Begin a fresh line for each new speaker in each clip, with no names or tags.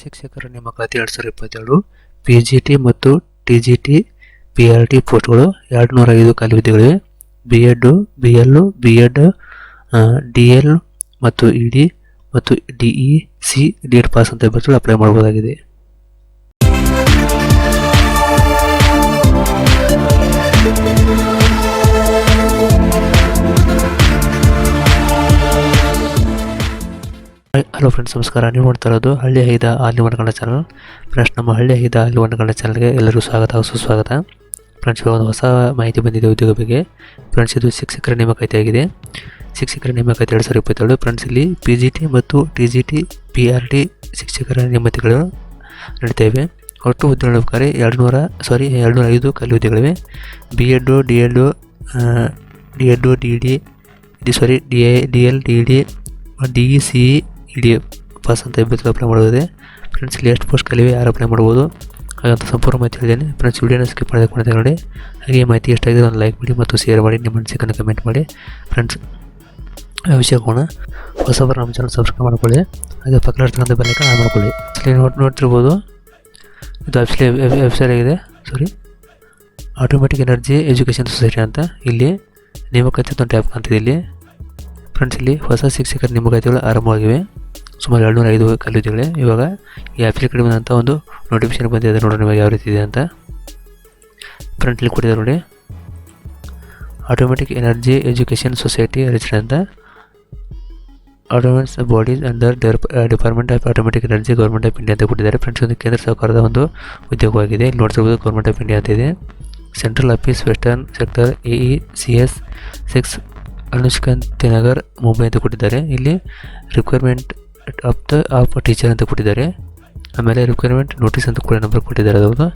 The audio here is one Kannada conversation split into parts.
ಶಿಕ್ಷಕರ ನೇಮಕಾತಿ ಎರಡು ಸಾವಿರದ ಇಪ್ಪತ್ತೆರಡು ಪಿ ಜಿ ಟಿ ಮತ್ತು T G T P R T ಪೋಸ್ಟ್ಗಳು ಎರಡು ನೂರ ಐದು ಖಾಲಿ ಹುದ್ದೆಗಳಿವೆ B Ed B L B Ed D L ಮತ್ತು ಇ ಡಿ ಮತ್ತು D E C D Ed pass ಅಂತ ಅಭ್ಯರ್ಥಿಗಳು ಅಪ್ಲೈ ಮಾಡ್ಬೋದಾಗಿದೆ. ಹಲೋ ಫ್ರೆಂಡ್ಸ್ ನಮಸ್ಕಾರ. ನೀವು ನೋಡ್ತಾ ಇರೋದು ಹಳ್ಳಿ ಐದ ಆಲಿ ಕನ್ನಡ ಚಾನಲ್ ಫ್ರೆಂಡ್ಸ್ ನಮ್ಮ ಹಳ್ಳಿ ಐದ ಆಲಿ ಕನ್ನಡ ಚಾನಲ್ಗೆ ಎಲ್ಲರಿಗೂ ಸ್ವಾಗತ, ಸುಸ್ವಾಗತ. ಫ್ರೆಂಡ್ಸ್ ಒಂದು ಹೊಸ ಮಾಹಿತಿ ಬಂದಿದೆ ಉದ್ಯೋಗ ಬಗ್ಗೆ. ಫ್ರೆಂಡ್ಸ್ ಇದು ಶಿಕ್ಷಕರ ನೇಮಕಾತಿ ಆಗಿದೆ. ಶಿಕ್ಷಕರ ನೇಮಕಾತಿ ಎರಡು ಸಾವಿರದ ಇಪ್ಪತ್ತೇಳು ಫ್ರೆಂಡ್ಸ್ ಇಲ್ಲಿ ಪಿ ಜಿ ಟಿ ಮತ್ತು T G T P R T ಶಿಕ್ಷಕರ ನೇಮತಿಗಳು ನಡೀತಾ ಒಟ್ಟು ನೇಮಕಾರಿ ಎರಡು ನೂರ ಸಾರಿ ಎರಡು ನೂರ ಐದು ಖಾಲಿ ಹುದ್ದೆಗಳಿವೆ B Ed D L D Ed D D sorry D A D L D D D E C E pass ಅಂತ ಇಬ್ಬರು ಅಪ್ಲೈ ಮಾಡೋದಿದೆ ಫ್ರೆಂಡ್ಸ್ ಇಲ್ಲಿ ಎಷ್ಟು ಪೋಸ್ಟ್ ಕಲಿವೆ ಯಾರು ಅಪ್ಲೈ ಮಾಡ್ಬೋದು. ಹಾಗಂತ ಸಂಪೂರ್ಣ ಮಾಹಿತಿ ಹೇಳಿದ್ದೇನೆ ಫ್ರೆಂಡ್ಸ್ ವೀಡಿಯೋನ ಸ್ಕಿಪ್ ಮಾಡಿದ ನೋಡಿ. ಹಾಗೆ ಮಾಹಿತಿ ಮಾಹಿತಿ ಎಷ್ಟಾಗಿದೆ ಒಂದು ಲೈಕ್ ಮಾಡಿ ಮತ್ತು ಶೇರ್ ಮಾಡಿ, ನಿಮ್ಮ ಅನಿಸಿಕೆಯನ್ನು ಕಮೆಂಟ್ ಮಾಡಿ. ಫ್ರೆಂಡ್ಸ್ ವಿಷಯ ಹೋಗೋಣ. ಹೊಸಬರು ನಮ್ಮ ಚಾನಲ್ ಸಬ್ಸ್ಕ್ರೈಬ್ ಮಾಡ್ಕೊಳ್ಳಿ. ಹಾಗೆ ಪಕ್ಕದ ಬೆಲ್ಲೈಕನ್ ಆನ್ ಮಾಡ್ಕೊಳ್ಳಿ. ನೋಡ್, ನೋಡ್ತಿರ್ಬೋದು. ಇದು ಆಫೀಸ್ಲಿ ವೆಬ್ಸೈಟ್ ಆಗಿದೆ. Sorry atomic energy education society ಅಂತ. ಇಲ್ಲಿ ನೇಮಕಾತಿ ಅಂತ ಟ್ಯಾಪ್ ಕಾಣ್ತಿದೆ ಇಲ್ಲಿ. ಫ್ರೆಂಡ್ಸ್ ಇಲ್ಲಿ ಹೊಸ ಶಿಕ್ಷಕರ ನೇಮಕಾತಿಗಳು ಆರಂಭವಾಗಿವೆ. ಸುಮಾರು ಏಳ್ನೂರ ಐದು ಕಾಲೇಜುಗಳೇ ಇವಾಗ ಈ ಆ್ಯಪ್ಲಿ ಕಡೆ ಬಂದಂಥ ಒಂದು ನೋಟಿಫಿಕೇಶನ್ ಬಂದಿದೆ ನೋಡೋಣ ಇವಾಗ ಯಾವ ರೀತಿ ಇದೆ ಅಂತ. ಫ್ರಂಟ್ಲಿ ಕೊಟ್ಟಿದೆ ನೋಡಿ. Atomic energy education society register ಅಂತ. Autonomous bodies under department of atomic energy government of India ಅಂತ ಕೊಟ್ಟಿದ್ದಾರೆ. ಫ್ರೆಂಡ್ಸ್ ಒಂದು ಕೇಂದ್ರ ಸರ್ಕಾರದ ಒಂದು ಉದ್ಯೋಗವಾಗಿದೆ. ಇಲ್ಲಿ ನೋಡ್ತಿರ್ಬೋದು ಗೌರ್ಮೆಂಟ್ ಆಫ್ ಇಂಡಿಯಾ ಅಂತ ಇದೆ. Central office western sector A E C S six Anushakti Nagar Mumbai ಅಂತ ಕೊಟ್ಟಿದ್ದಾರೆ. ಇಲ್ಲಿ requirement of the of teacher ಅಂತ ಕೊಟ್ಟಿದ್ದಾರೆ. ಆಮೇಲೆ ರಿಕ್ವೈರ್ಮೆಂಟ್ ನೋಟಿಸ್ ಅಂತ ಕೂಡ ನಂಬರ್ ಕೊಟ್ಟಿದ್ದಾರೆ. ಅದನ್ನು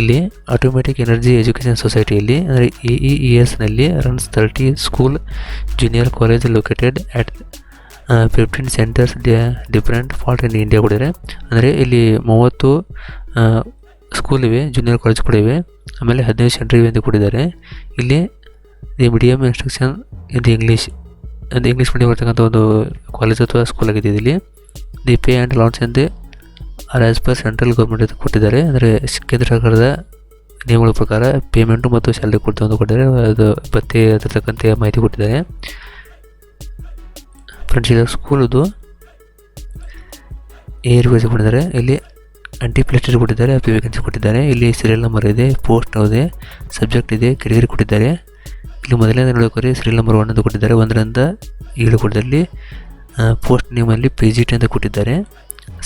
ಇಲ್ಲಿ ಆಟೋಮೆಟಿಕ್ ಎನರ್ಜಿ ಎಜುಕೇಷನ್ ಸೊಸೈಟಿಯಲ್ಲಿ ಅಂದರೆ A E E ಎಸ್ನಲ್ಲಿ runs thirty school junior college located at fifteen centres different parts in India ಕೂಡ ಅಂದರೆ ಇಲ್ಲಿ ಮೂವತ್ತು ಸ್ಕೂಲ್ ಇವೆ ಜೂನಿಯರ್ ಕಾಲೇಜ್ ಕೂಡ ಇವೆ. ಆಮೇಲೆ ಹದಿನೈದು ಸೆಂಟರ್ ಇವೆ ಅಂತ ಕೊಟ್ಟಿದ್ದಾರೆ. ಇಲ್ಲಿ the medium instruction in English ಅಂದರೆ ಇಂಗ್ಲೀಷ್ ಮೀಡಿಯಂ ಇರ್ತಕ್ಕಂಥ ಒಂದು ಕಾಲೇಜ್ ಅಥವಾ ಸ್ಕೂಲ್ ಆಗಿದೆ ಇಲ್ಲಿ. The pay and allowances as per central government ಕೊಟ್ಟಿದ್ದಾರೆ. ಅಂದರೆ ಕೇಂದ್ರ ಸರ್ಕಾರದ ನಿಯಮಗಳ ಪ್ರಕಾರ ಪೇಮೆಂಟು ಮತ್ತು ಸ್ಯಾಲ್ರಿ ಕೊಡ್ತೇವೆ ಅಂತ ಕೊಟ್ಟಿದ್ದಾರೆ. ಅದು ಭತ್ತೆ ಅದರತಕ್ಕಂತೆ ಮಾಹಿತಿ ಕೊಟ್ಟಿದ್ದಾರೆ. ಫ್ರೆಂಡ್ಸ್ ಇದು ಸ್ಕೂಲದು ಏರ್ ವೇಸ್ ಕೊಟ್ಟಿದ್ದಾರೆ. ಇಲ್ಲಿ ಆಂಟಿ ಪ್ಲೇಸ್ಟರ್ ಕೊಟ್ಟಿದ್ದಾರೆ ಪಿ ವೇಕೆನ್ಸಿ ಕೊಟ್ಟಿದ್ದಾರೆ. ಇಲ್ಲಿ ಸೀರಿಯಲ್ ನಂಬರ್ ಇದೆ ಪೋಸ್ಟ್ ಇದೆ ಸಬ್ಜೆಕ್ಟ್ ಇದೆ ಕೆಟಗರಿ ಕೊಟ್ಟಿದ್ದಾರೆ. ಇಲ್ಲಿ ಮೊದಲನೇ ನೋಡ್ಬೇಕಾದ್ರೆ ಸೀರಿಯಲ್ ನಂಬರ್ ಒನ್ ಅಂತ ಕೊಟ್ಟಿದ್ದಾರೆ. ಒಂದರಿಂದ ಏಳು ಕೊಟ್ಟಿದ್ದಲ್ಲಿ ಪೋಸ್ಟ್ ನೇಮಲ್ಲಿ ಪಿ ಜಿ ಟಿ ಅಂತ ಕೊಟ್ಟಿದ್ದಾರೆ.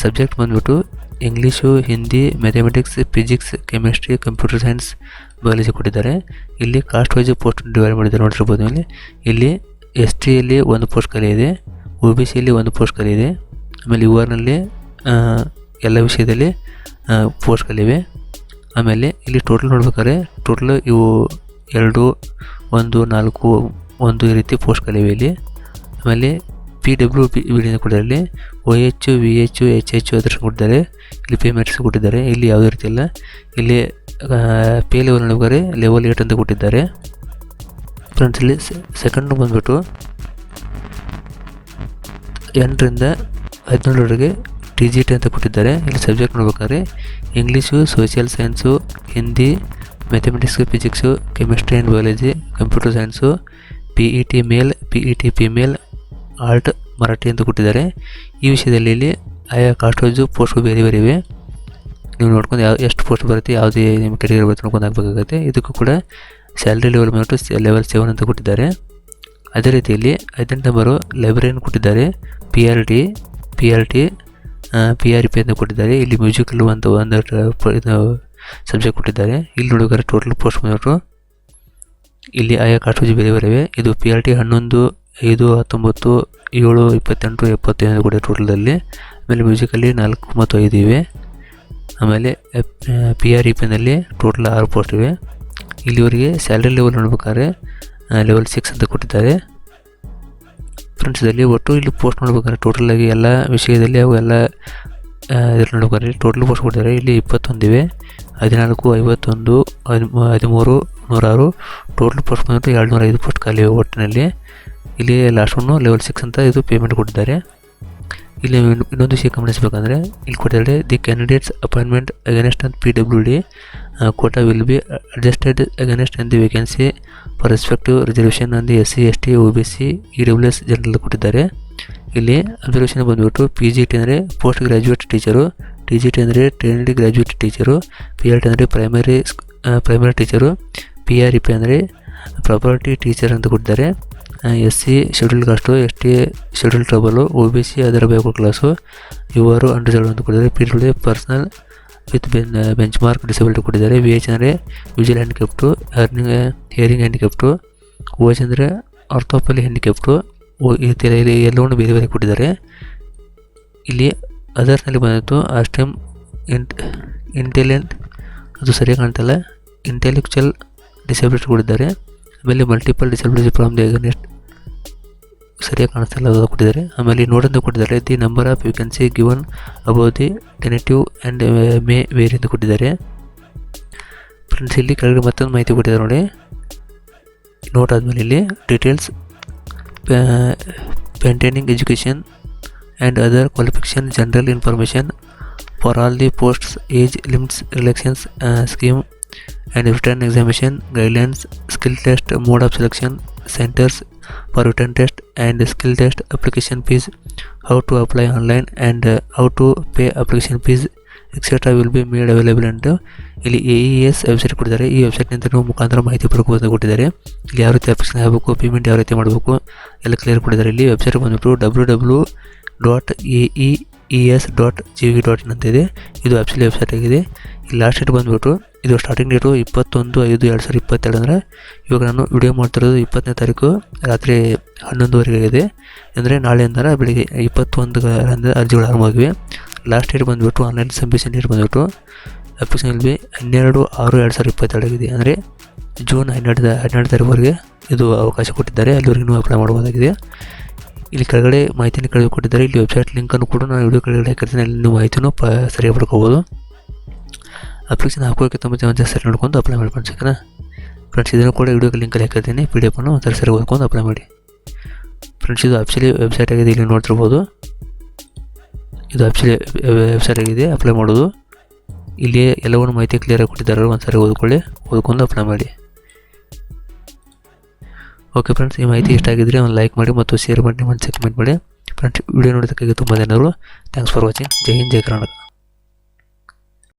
ಸಬ್ಜೆಕ್ಟ್ ಬಂದುಬಿಟ್ಟು English Hindi mathematics physics chemistry computer science biology ಕೊಟ್ಟಿದ್ದಾರೆ. ಇಲ್ಲಿ ಕಾಸ್ಟ್ ವೈಸ್ ಪೋಸ್ಟ್ ಡಿವೈಡ್ ಮಾಡಿದ್ದಾರೆ ನೋಡಿರ್ಬೋದು ಇಲ್ಲಿ. ಇಲ್ಲಿ ಎಸ್ ಟಿಯಲ್ಲಿ ಒಂದು ಪೋಸ್ಟ್ ಖಾಲಿ ಇದೆ ಒ ಬಿ ಸಿಯಲ್ಲಿ ಒಂದು ಪೋಸ್ಟ್ ಖಾಲಿ ಇದೆ. ಆಮೇಲೆ ಯು ಆರ್ನಲ್ಲಿ ಎಲ್ಲ ವಿಷಯದಲ್ಲಿ ಪೋಸ್ಟ್ ಖಾಲಿವೆ ಆಮೇಲೆ ಇಲ್ಲಿ ಟೋಟಲ್ ನೋಡ್ಬೇಕಾದ್ರೆ ಟೋಟಲ್ ಇವು ಎರಡು ಒಂದು ನಾಲ್ಕು ಒಂದು ಈ ರೀತಿ ಪೋಸ್ಟ್ ಖಾಲಿವೆ ಇಲ್ಲಿ. ಆಮೇಲೆ ಪಿ ಡಬ್ಲ್ಯೂ ಪಿ ವಿಡಿಯೋ ಕೊಟ್ಟಿದ್ದಾರೆ O H V H H H ಅದ್ರ ಕೊಟ್ಟಿದ್ದಾರೆ. ಇಲ್ಲಿ ಪೇಮೆಂಟ್ಸ್ ಕೊಟ್ಟಿದ್ದಾರೆ. ಇಲ್ಲಿ ಯಾವುದೇ ರೀತಿ ಇಲ್ಲ ಇಲ್ಲಿ ಪೇ ಲೆವೆಲ್ ನೋಡ್ಬೇಕಾದ್ರೆ ಲೆವೆಲ್ ಏಟ್ ಅಂತ ಕೊಟ್ಟಿದ್ದಾರೆ. ಫ್ರೆಂಡ್ಸ್ ಇಲ್ಲಿ ಸೆಕೆಂಡ್ ಬಂದ್ಬಿಟ್ಟು ಎಂಟರಿಂದ ಹದಿನೇಳರವರೆಗೆ ಟಿ ಜಿ ಟಿ ಅಂತ ಕೊಟ್ಟಿದ್ದಾರೆ. ಇಲ್ಲಿ ಸಬ್ಜೆಕ್ಟ್ ನೋಡ್ಬೇಕಾದ್ರೆ English social science Hindi mathematics physics chemistry and biology computer science P E T male P E T female art Marathi ಅಂತ ಕೊಟ್ಟಿದ್ದಾರೆ. ಈ ವಿಷಯದಲ್ಲಿ ಇಲ್ಲಿ ಆಯಾ ಕಾಸ್ಟೋಜು ಪೋಸ್ಟ್ಗಳು ಬೇರೆ ಬೇರೆ ಇವೆ. ನೀವು ನೋಡ್ಕೊಂಡು ಯಾವ, ಎಷ್ಟು ಪೋಸ್ಟ್ ಬರುತ್ತೆ, ಯಾವುದೇ ನಿಮ್ಮ ಕೆಟಗರಿ ಬರುತ್ತೆ ನೋಡ್ಕೊಂಡು ಹಾಕಬೇಕಾಗುತ್ತೆ ಇದಕ್ಕೂ ಕೂಡ ಸ್ಯಾಲ್ರಿ ಲೆವೆಲ್ ಬಂದ್ಬಿಟ್ಟು ಲೆವೆಲ್ ಸೆವೆನ್ ಅಂತ ಕೊಟ್ಟಿದ್ದಾರೆ. ಅದೇ ರೀತಿಯಲ್ಲಿ ಐದನೇ ನಂಬರು ಲೈಬ್ರರಿಯನ್ನು ಕೊಟ್ಟಿದ್ದಾರೆ. P R T P R T P R P ಅಂತ ಕೊಟ್ಟಿದ್ದಾರೆ. ಇಲ್ಲಿ ಮ್ಯೂಸಿಕಲ್ ಒಂದು ಒಂದು ಸಬ್ಜೆಕ್ಟ್ ಕೊಟ್ಟಿದ್ದಾರೆ. ಇಲ್ಲಿ ನೋಡಿದರೆ ಟೋಟಲ್ ಪೋಸ್ಟ್ ಬಂದ್ಬಿಟ್ಟು ಇಲ್ಲಿ ಆಯಾ ಕಾಸ್ಟ್ ಬೇರೆ ಬೇರೆ ಇದು ಪಿ ಆರ್ ಟಿ ಹನ್ನೊಂದು, ಐದು, ಹತ್ತೊಂಬತ್ತು, ಏಳು, ಇಪ್ಪತ್ತೆಂಟು, ಎಪ್ಪತ್ತೈದು ಕೂಡ ಟೋಟಲಲ್ಲಿ ಆಮೇಲೆ ಮ್ಯೂಸಿಕಲ್ಲಿ ನಾಲ್ಕು ಮತ್ತು ಐದು ಇವೆ. ಆಮೇಲೆ ಪಿ ಆರ್ ಇ ಪಿನಲ್ಲಿ ಟೋಟಲ್ ಆರು ಪೋಸ್ಟ್ ಇವೆ. ಇಲ್ಲಿವರೆಗೆ ಸ್ಯಾಲ್ರಿ ಲೆವೆಲ್ ನೋಡ್ಬೇಕಾದ್ರೆ ಲೆವೆಲ್ ಸಿಕ್ಸ್ ಅಂತ ಕೊಟ್ಟಿದ್ದಾರೆ. ಫ್ರೆಂಡ್ಸ್ ಇದರಲ್ಲಿ ಒಟ್ಟು ಇಲ್ಲಿ ಪೋಸ್ಟ್ ನೋಡ್ಬೇಕಾದ್ರೆ ಟೋಟಲಾಗಿ ಎಲ್ಲ ವಿಷಯದಲ್ಲಿ ಅವು ಎಲ್ಲ ಇದ್ರಲ್ಲಿ ನೋಡ್ಬೇಕಾದ್ರೆ ಟೋಟಲ್ ಪೋಸ್ಟ್ ಕೊಟ್ಟಿದ್ದಾರೆ. ಇಲ್ಲಿ ಇಪ್ಪತ್ತೊಂದಿವೆ ಹದಿನಾಲ್ಕು, ಐವತ್ತೊಂದು, ಹದಿಮೂ, ಹದಿಮೂರು, ನೂರಾರು ಟೋಟಲ್ ಪೋಸ್ಟ್ ಬಂದ್ಬಿಟ್ಟು ಎರಡು ನೂರ ಐದು ಪೋಸ್ಟ್ ಖಾಲಿ ಒಟ್ಟಿನಲ್ಲಿ. ಇಲ್ಲಿ ಲಾಸ್ಟ್ ಒನ್ನು ಲೆವೆಲ್ ಸಿಕ್ಸ್ ಅಂತ ಇದು ಪೇಮೆಂಟ್ ಕೊಟ್ಟಿದ್ದಾರೆ. ಇಲ್ಲಿ ಇನ್ನೊಂದು ವಿಷಯ ಗಮನಿಸಬೇಕಂದ್ರೆ, ಇಲ್ಲಿ ಕೊಟ್ಟಿದ್ದಾರೆ ದಿ ಕ್ಯಾಂಡಿಡೇಟ್ಸ್ ಅಪಾಯಿಂಟ್ಮೆಂಟ್ ಅಗೇನೆಸ್ಟ್ ಅಂತ P W D quota will be adjusted against and the vacancy for respective reservation and S C S T O B C E W S general ಕೊಟ್ಟಿದ್ದಾರೆ. ಇಲ್ಲಿ ಅಬ್ಸರ್ವೇಷನ್ ಬಂದುಬಿಟ್ಟು ಪಿ ಜಿ ಟಿ ಅಂದರೆ post graduate teacher T G T ಅಂದರೆ trainee graduate teacher P R T ಅಂದರೆ primary primary teacher P R E P ಅಂದರೆ ಪ್ರಾಪರ್ಟಿ ಟೀಚರ್ ಅಂತ ಕೊಟ್ಟಿದ್ದಾರೆ. S C schedule caste S T schedule tribe O B C ಅದರ ಬೇಕು ಕ್ಲಾಸು ಅಂಡರ್ ಅಂತ ಕೊಟ್ಟಿದ್ದಾರೆ. ಪಿ ಡಬ್ಲ್ಯೂ ಪರ್ಸನಲ್ ವಿತ್ ಬೆನ್ ಬೆಂಚ್ ಮಾರ್ಕ್ ಡಿಸಬಿಲಿಟಿ ಕೊಟ್ಟಿದ್ದಾರೆ. ವಿ ಎಚ್ ಅಂದರೆ visual handicapped hearing hearing handicapped O H ಅಂದರೆ ಅರ್ಥೋಪಲಿ ಹ್ಯಾಂಡಿಕ್ಯಾಪ್ಟು ಓ ಈ ಥರ ಇಲ್ಲಿ ಎಲ್ಲವನ್ನು ಬೇರೆ ಬೇರೆ ಕೊಟ್ಟಿದ್ದಾರೆ. ಇಲ್ಲಿ ಅದರ್ಸ್ನಲ್ಲಿ ಬಂದಿತ್ತು ಅಷ್ಟೇಮ್ ಇಂಟ್ ಇಂಟೆಲಿಯನ್ ಅದು ಸರಿಯಾಗಿ ಕಾಣ್ತಲ್ಲ. ಇಂಟೆಲೆಕ್ಚುಯಲ್ ಡಿಸಬಿಲಿಟಿ ಕೊಟ್ಟಿದ್ದಾರೆ. ಆಮೇಲೆ multiple disability problem diagnosed ಸರಿಯಾಗಿ ಕಾಣಿಸ್ತಿಲ್ಲ ಅದು ಕೊಟ್ಟಿದ್ದಾರೆ. ಆಮೇಲೆ ನೋಟ್ ಅಂತ ಕೊಟ್ಟಿದ್ದಾರೆ. The number of vacancy given above the tentative and may vary ಅಂತ ಕೊಟ್ಟಿದ್ದಾರೆ. ಫ್ರೆಂಡ್ಸ್, ಇಲ್ಲಿ ಕೆಳಗಡೆ ಮತ್ತೊಂದು ಮಾಹಿತಿ ಕೊಟ್ಟಿದ್ದಾರೆ ನೋಡಿ. ನೋಟ್ ಆದಮೇಲೆ ಇಲ್ಲಿ details pertaining education and other qualification general information for all the posts, age limits, elections uh, scheme and written examination guidelines, skill test, mode of selection, centers for written test and skill test application fees, how to apply online and uh, how to pay application fees etcetera will be made available and ಇಲ್ಲಿ ಎ ಇ ಎಸ್ ವೆಬ್ಸೈಟ್ ಕೊಟ್ಟಿದ್ದಾರೆ. ಈ ವೆಬ್ಸೈಟ್ನಿಂದ ನೀವು ಮುಖಾಂತರ ಮಾಹಿತಿ ಪಡ್ಕೋಬೋದು ಕೊಟ್ಟಿದ್ದಾರೆ. ಇಲ್ಲಿ ಯಾವ ರೀತಿ ಅಪ್ಲಿಕೇಶನ್ ಆಗಬೇಕು ಪೇಮೆಂಟ್ ಯಾವ ರೀತಿ ಮಾಡಬೇಕು, ಎಲ್ಲ ಕ್ಲಿಯರ್ ಕೊಟ್ಟಿದ್ದಾರೆ. ಇಲ್ಲಿ ವೆಬ್ಸೈಟ್ ಬಂದ್ಬಿಟ್ಟು W W dot A E E S dot G V dot ಇದೆ. ಇದು ಆ್ಯಕ್ಚುಲಿ ವೆಬ್ಸೈಟ್ ಆಗಿದೆ. ಇಲ್ಲಿ ಲಾಸ್ಟ್ ಡೇಟ್ ಬಂದುಬಿಟ್ಟು, ಇದು ಸ್ಟಾರ್ಟಿಂಗ್ ಡೇಟು ಇಪ್ಪತ್ತೊಂದು ಐದು ಎರಡು ಸಾವಿರದ ಇಪ್ಪತ್ತೆರಡು ಅಂದರೆ, ಇವಾಗ ನಾನು ವಿಡಿಯೋ ಮಾಡ್ತಿರೋದು ಇಪ್ಪತ್ತನೇ ತಾರೀಕು, ರಾತ್ರಿ ಹನ್ನೊಂದುವರೆಗೆ ಆಗಿದೆ. ಅಂದರೆ ನಾಳೆಯಿಂದ ಬೆಳಿಗ್ಗೆ ಇಪ್ಪತ್ತೊಂದು ಅರ್ಜಿಗಳು ಆರಂಭವಾಗಿವೆ. ಲಾಸ್ಟ್ ಡೇಟ್ ಬಂದುಬಿಟ್ಟು ಆನ್ಲೈನ್ ಸಬ್ಮಿಷನ್ ಡೇಟ್ ಬಂದುಬಿಟ್ಟು ಅಪ್ಲಿಕೇಶನ್ ಇಲ್ಲಿ ಹನ್ನೆರಡು, ಆರು, ಎರಡು ಸಾವಿರದ ಇಪ್ಪತ್ತೆರಡಾಗಿದೆ ಅಂದರೆ ಜೂನ್ ಹನ್ನೆರಡು ಹನ್ನೆರಡು ತಾರೀಕುವರೆಗೆ ಇದು ಅವಕಾಶ ಕೊಟ್ಟಿದ್ದಾರೆ. ಅಲ್ಲಿವರೆಗೂ ನೀವು ಅಪ್ಲೈ ಮಾಡ್ಬೋದಾಗಿದೆ. ಇಲ್ಲಿ ಕೆಳಗಡೆ ಮಾಹಿತಿಯನ್ನು ಕೆಳಗೆ ಕೊಟ್ಟಿದ್ದಾರೆ ಇಲ್ಲಿ ವೆಬ್ಸೈಟ್ ಲಿಂಕನ್ನು ಕೂಡ ನಾನು ವಿಡಿಯೋ ಕೆಳಗಡೆ ಹಾಕಿರ್ತೀನಿ. ಅಲ್ಲಿ ನೀವು ಮಾಹಿತಿನೂ ಪ, ಸರಿಯಾಗಿ ಪಡ್ಕೋಬೋದು. ಅಪ್ಲಿಕೇಶನ್ ಹಾಕೋಕ್ಕೆ ತುಂಬ ಜನ ಸರಿ ನೋಡ್ಕೊಂಡು ಅಪ್ಲೈ ಮಾಡ್ಕೊಂಡು ಸಿಕ್ಕನಾ ಫ್ರೆಂಡ್ಸ್ ಇದನ್ನು ಕೂಡ ವಿಡಿಯೋ ಲಿಂಕಲ್ಲಿ ಹಾಕಿರ್ತೀನಿ. ಪಿ ಡಿ ಎಫನ್ನು ಒಂಥರ ಸರಿ ಓದ್ಕೊಂಡು ಅಪ್ಲೈ ಮಾಡಿ. ಫ್ರೆಂಡ್ಸ್ ಇದು ಆ್ಯಕ್ಚುಲಿ ವೆಬ್ಸೈಟ್ ಆಗಿದೆ. ಇಲ್ಲಿ ನೋಡ್ತಿರ್ಬೋದು. ಇದು ಆ್ಯಕ್ಚುಲಿ ವೆಬ್ಸೈಟ್ ಆಗಿದೆ ಅಪ್ಲೈ ಮಾಡೋದು. ಇಲ್ಲಿ ಎಲ್ಲವನ್ನು ಮಾಹಿತಿ ಕ್ಲಿಯರಾಗಿ ಕೊಟ್ಟಿದ್ದಾರೆ ಒಂದು ಸರಿ ಓದ್ಕೊಳ್ಳಿ, ಓದ್ಕೊಂಡು ಅಪ್ಲೈ ಮಾಡಿ. ಓಕೆ ಫ್ರೆಂಡ್ಸ್ ಈ ಮಾಹಿತಿ ಇಷ್ಟ ಆಗಿದ್ರೆ ಒಂದು ಲೈಕ್ ಮಾಡಿ ಮತ್ತು ಶೇರ್ ಮಾಡಿ ಒಂದು ಕಮೆಂಟ್ ಮಾಡಿ. ಫ್ರೆಂಡ್ಸ್ ವಿಡಿಯೋ ನೋಡೋದಕ್ಕಾಗಿ ತುಂಬ ಧನ್ಯವಾದಗಳು. Thanks for watching Jai Hind, Jai Karnataka.